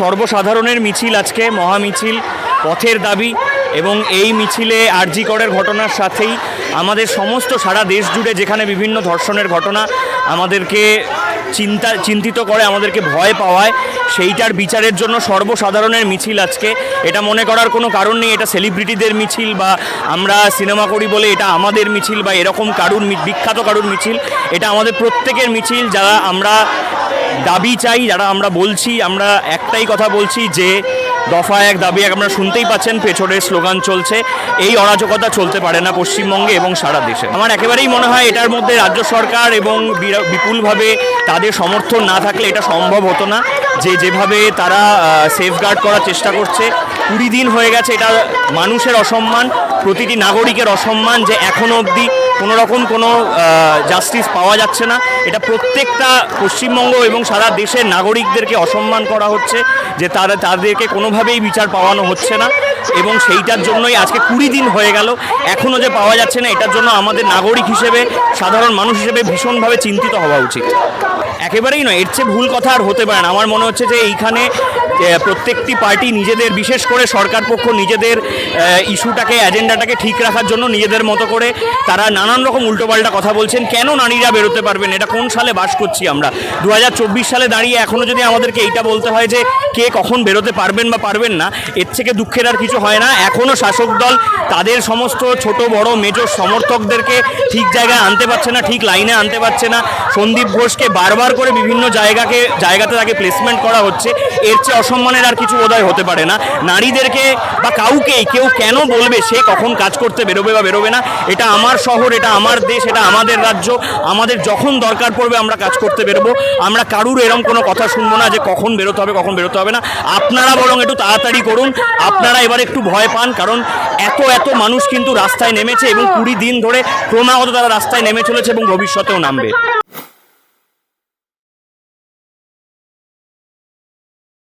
সর্বসাধারণের মিছিল আজকে, মহামিছিল, পথের দাবি এবং এই মিছিলে আরজিকরের ঘটনার সাথেই আমাদের সমস্ত সারা দেশ জুড়ে যেখানে বিভিন্ন ধর্ষণের ঘটনা আমাদেরকে চিন্তা, চিন্তিত করে, আমাদেরকে ভয় পাওয়ায়, সেইটার বিচারের জন্য সর্বসাধারণের মিছিল আজকে। এটা মনে করার কোনো কারণ নেই, এটা সেলিব্রিটিদের মিছিল বা আমরা সিনেমা করি বলে এটা আমাদের মিছিল বা এরকম কারুর বিখ্যাত কারুর মিছিল, এটা আমাদের প্রত্যেকের মিছিল যারা আমরা দাবি চাই, যারা আমরা বলছি, আমরা একটাই কথা বলছি যে দফা এক দাবি এক আমরা শুনতেই পাচ্ছেন, পেছনের স্লোগান চলছে। এই অরাজকতা চলতে পারে না পশ্চিমবঙ্গে এবং সারা দেশে। আমার একেবারেই মনে হয় এটার মধ্যে রাজ্য সরকার এবং বিপুলভাবে তাদের সমর্থন না থাকলে এটা সম্ভব হতো না। যে যেভাবে তারা সেফগার্ড করার চেষ্টা করছে, কুড়ি দিন হয়ে গেছে, এটা মানুষের অসম্মান, প্রতিটি নাগরিকের অসম্মান যে এখনও অবধি কোনো রকম কোনো জাস্টিস পাওয়া যাচ্ছে না। এটা প্রত্যেকটা পশ্চিমবঙ্গ এবং সারা দেশের নাগরিকদেরকে অসম্মান করা হচ্ছে, যে তারা, তাদেরকে কোনোভাবেই বিচার পাওয়ানো হচ্ছে না। এবং সেইটার জন্যই আজকে কুড়ি দিন হয়ে গেল। এখনও যে পাওয়া যাচ্ছে না, এটার জন্য আমাদের নাগরিক হিসেবে, সাধারণ মানুষ হিসেবে ভীষণভাবে চিন্তিত হওয়া উচিত। একেবারেই নয়, এর চেয়ে ভুল কথা আর হতে পারে না। আমার মনে হচ্ছে যে এইখানে প্রত্যেকটি পার্টি নিজেদের, বিশেষ করে সরকার পক্ষ নিজেদের ইস্যুটাকে, এজেন্ডাটাকে ঠিক রাখার জন্য নিজেদের মতো করে তারা নানান রকম উল্টোপাল্টা কথা বলছেন। কেন নারীরা বেরোতে পারবেন এটা কোন সালে বাস করছি আমরা? দু হাজার চব্বিশ সালে দাঁড়িয়ে এখনও যদি আমাদেরকে এইটা বলতে হয় যে কে কখন বেরোতে পারবেন বা পারবেন না, এর থেকে দুঃখের আর কিছু হয় না। এখনও শাসক দল তাদের সমস্ত ছোট, বড়, মেজর সমর্থকদেরকে ঠিক জায়গায় আনতে পারছে না, ঠিক লাইনে আনতে পারছে না। সন্দীপ ঘোষকে বারবার করে বিভিন্ন জায়গাকে, জায়গাতে তাকে প্লেসমেন্ট করা হচ্ছে, এর চেয়ে অসম্মানের আর কিছু বোধহয় হতে পারে না। নারীদেরকে বা কাউকেই, কেউ কেন বলবে সে কখন কাজ করতে বেরোবে বা বেরোবে না? এটা আমার শহর, এটা আমার দেশ, এটা আমাদের রাজ্য, আমাদের যখন দরকার পড়বে আমরা কাজ করতে বেরোবো। আমরা কারুর এরম কোনো কথা শুনব না যে কখন বেরোতে হবে, কখন বেরোতে হবে না। আপনারা বরং একটু তাড়াতাড়ি করুন, আপনারা এবার একটু ভয় পান, কারণ এত এত মানুষ কিন্তু রাস্তায় নেমেছে এবং কুড়ি দিন ধরে ক্রমাগত তারা রাস্তায় নেমে চলেছে এবং ভবিষ্যতেও নামবে।